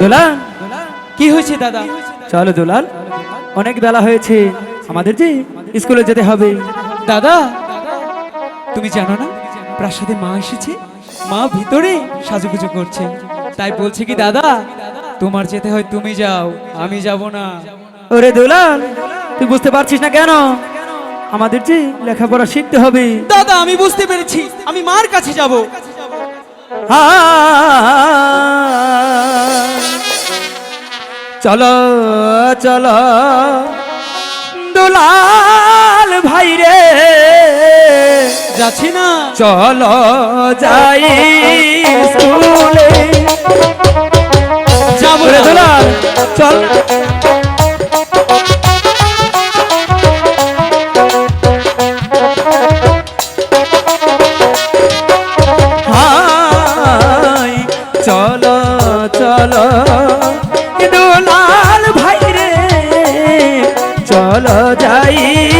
দোলাল কি হয়েছে দাদা চলো দোলাল অনেক বেলা হয়েছে আমাদের যে স্কুলে যেতে হবে দাদা তুমি জানো না প্রাসাদে মা এসেছে মা ভিতরে সাজুগুজু করছে তাই বলছে কি দাদা তোমার যেতে হয় তুমি যাও আমি যাব না ওরে দোলাল তুই বুঝতে পারছিস না কেন আমাদের যে লেখাপড়া শিখতে হবে দাদা আমি বুঝতে পেরেছি আমি মার কাছে যাব চলো চলো। দুলাল ভাই রে। যাচ্ছি না। চলো যাই স্কুলে। যাব রে দুলাল চল। চলো যাই।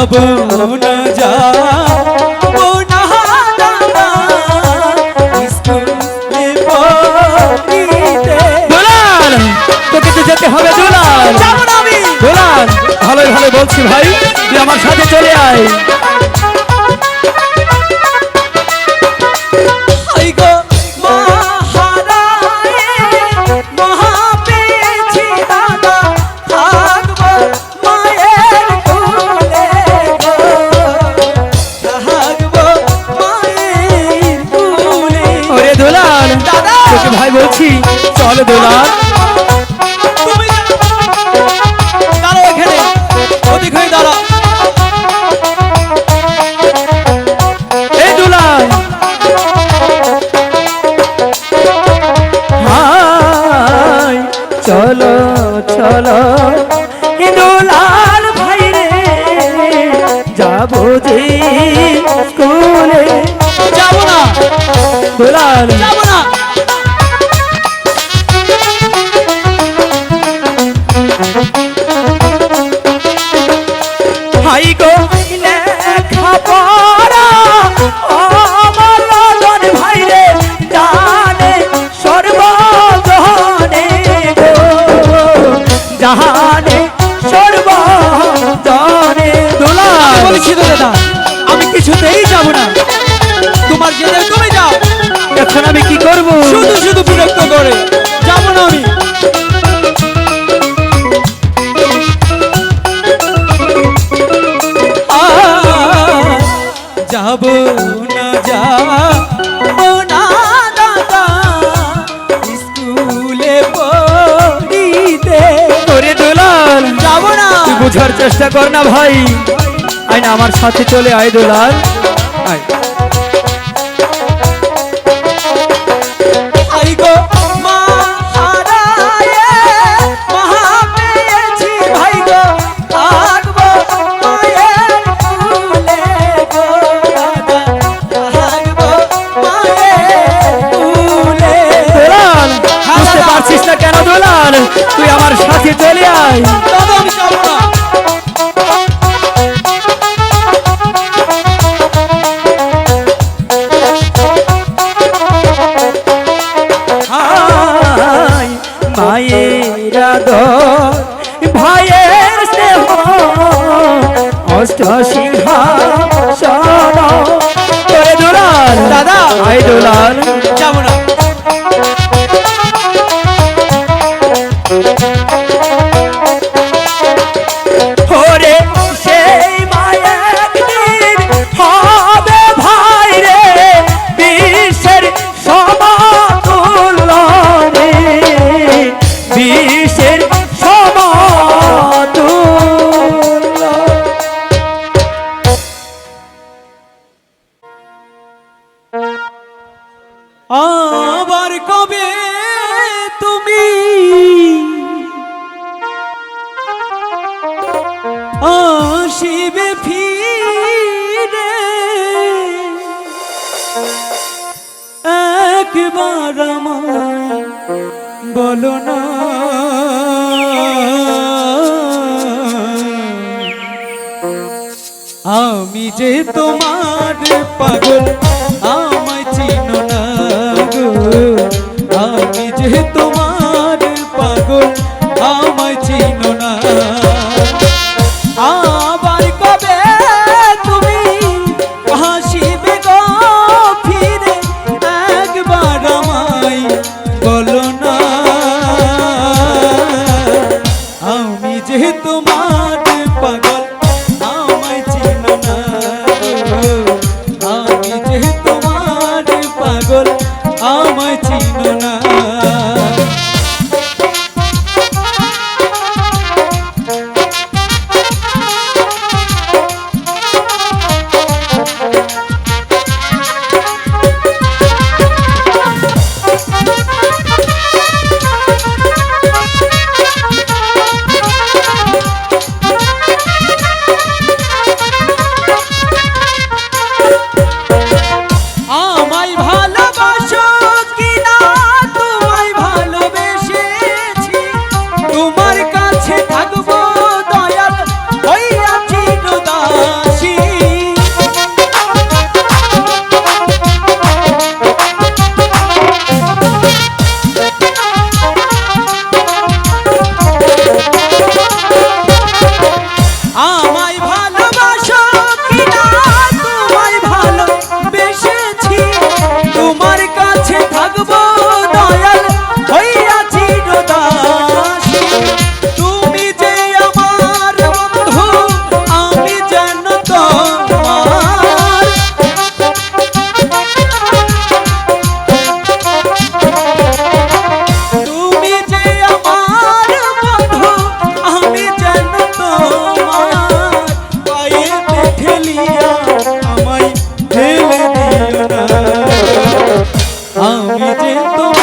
যাব না দোলাল তোকে তো যেতে হবে আমি। দোলাল ভালোই ভালো বলছি ভাই তুই আমার সাথে চলে আয়। চল দোলাল তুমি দাঁড়াও এখানে। ওদিক হয়ে দাঁড়াও। এই দোলাল। হাই চলো চলো। এ ভাই রে যাব যে স্কুলে। যাব না। দোলাল। যাব না। বোঝার চেষ্টা কর না ভাই। আয় না আমার সাথে চলে আয় দোলাল। আয়। আই গো মহারায়ে মহা পেয়েছি মায়ের আদর ভাইয়ের স্নেহ অষ্ট করে দোলাল। দাদা। আয় দোলাল। আসিবে ফিরে। একবার আমায় বলো না। আমি যে তোমার পাগল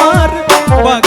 আমার